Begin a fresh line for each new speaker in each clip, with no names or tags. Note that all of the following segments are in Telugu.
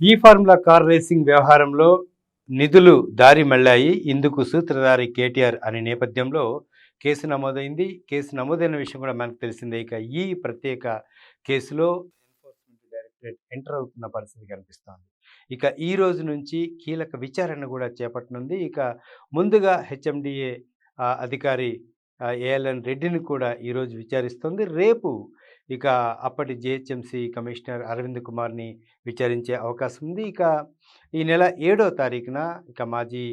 ఈ ఫార్ములా కార్ రేసింగ్ వ్యవహారంలో నిధులు దారి మళ్ళాయి. ఇందుకు సూత్రధారి కేటీఆర్ అనే నేపథ్యంలో కేసు నమోదైంది. కేసు నమోదైన విషయం కూడా మనకు తెలిసిందే. ఇక ఈ ప్రత్యేక కేసులో ఎన్ఫోర్స్మెంట్ డైరెక్టరేట్ ఎంటర్ అవుతున్న పరిస్థితి కనిపిస్తోంది. ఇక ఈ రోజు నుంచి కీలక విచారణ కూడా చేపట్టనుంది. ఇక ముందుగా హెచ్ఎండిఏ అధికారి ఏఎల్ఎన్ రెడ్డిని కూడా ఈరోజు విచారిస్తుంది. రేపు ఇక అప్పటి జిహెచ్ఎంసీ కమిషనర్ అరవింద్ కుమార్ని విచారించే అవకాశం ఉంది. ఇక ఈ నెల ఏడో తారీఖున ఇక మాజీ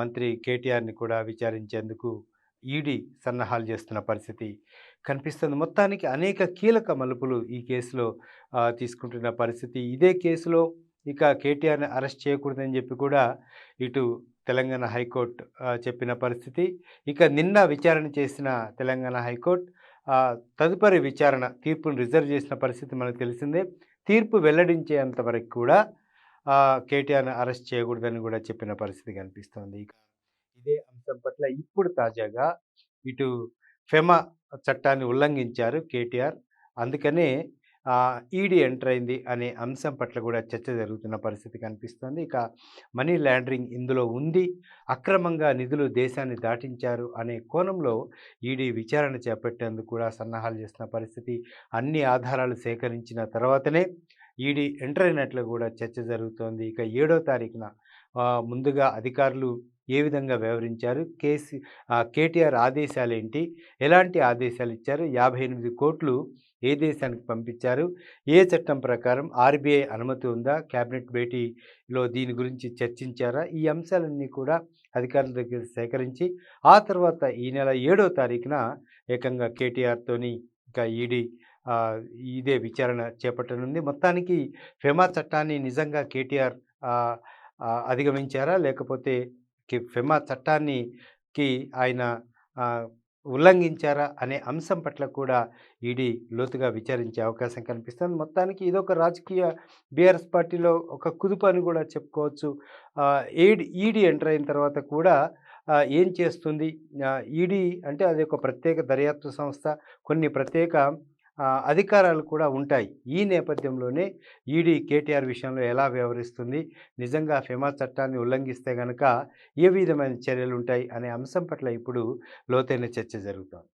మంత్రి కేటీఆర్ని కూడా విచారించేందుకు ఈడీ సన్నాహాలు చేస్తున్న పరిస్థితి కనిపిస్తుంది. మొత్తానికి అనేక కీలక మలుపులు ఈ కేసులో తీసుకుంటున్న పరిస్థితి. ఇదే కేసులో ఇక కేటీఆర్ని అరెస్ట్ చేయకూడదని చెప్పి కూడా ఇటు తెలంగాణ హైకోర్టు చెప్పిన పరిస్థితి. ఇక నిన్న విచారణ చేసిన తెలంగాణ హైకోర్టు తదుపరి విచారణ తీర్పును రిజర్వ్ చేసిన పరిస్థితి మనకు తెలిసిందే. తీర్పు వెల్లడించేంత వరకు కూడా కేటీఆర్ని అరెస్ట్ చేయకూడదని కూడా చెప్పిన పరిస్థితి కనిపిస్తోంది. ఇదే అంశం పట్ల ఇప్పుడు తాజాగా ఇటు ఫెమా చట్టాన్ని ఉల్లంఘించారు కేటీఆర్. అందుకనే ఈడీ ఎంటర్ అయింది అనే అంశం పట్ల కూడా చర్చ జరుగుతున్న పరిస్థితి కనిపిస్తోంది. ఇక మనీ లాండరింగ్ ఇందులో ఉంది. అక్రమంగా నిధులు దేశాన్ని దాటించారు అనే కోణంలో ఈడీ విచారణ చేపట్టేందుకు కూడా సన్నాహాలు చేస్తున్న పరిస్థితి అన్ని ఆధారాలు సేకరించిన తర్వాతనే ఈడీ ఎంటర్ అయినట్లు కూడా చర్చ జరుగుతోంది. ఇక ఏడో తారీఖున ముందుగా అధికారులు ఏ విధంగా వ్యవహరించారు? కేసీ కేటీఆర్ ఆదేశాలు ఏంటి ఎలాంటి ఆదేశాలు ఇచ్చారు యాభై ఎనిమిది కోట్లు ఏ దేశానికి పంపించారు? ఏ చట్టం ప్రకారం ఆర్బీఐ అనుమతి ఉందా? క్యాబినెట్ భేటీలో దీని గురించి చర్చించారా? ఈ అంశాలన్నీ కూడా అధికారుల దగ్గర సేకరించి ఆ తర్వాత ఈ నెల ఏడో తారీఖున ఏకంగా కేటీఆర్తోని ఇంకా ఈడీ ఇదే విచారణ చేపట్టనుంది. మొత్తానికి ఫెమా చట్టాన్ని నిజంగా కేటీఆర్ అధిగమించారా? లేకపోతే కి- ఫెమా చట్టాన్ని కి ఆయన ఉల్లంఘించారా అనే అంశం పట్ల కూడా ఈడీ లోతుగా విచారించే అవకాశం కనిపిస్తుంది. మొత్తానికి ఇదొక రాజకీయ బీఆర్ఎస్ పార్టీలో ఒక కుదుపు అని కూడా చెప్పుకోవచ్చు. ఏడి ఈడీ ఎంటర్ అయిన తర్వాత కూడా ఏం చేస్తుంది? ఈడీ అంటే అది ఒక ప్రత్యేక దర్యాప్తు సంస్థ. కొన్ని ప్రత్యేక అధికారాలు కూడా ఉంటాయి. ఈ నేపథ్యంలోనే ఈడీ కేటీఆర్ విషయంలో ఎలా వ్యవహరిస్తుంది? నిజంగా ఫెమా చట్టాన్ని ఉల్లంఘిస్తే కనుక ఏ విధమైన చర్యలు ఉంటాయి? అనే అంశం పట్ల ఇప్పుడు లోతైన చర్చ జరుగుతోంది.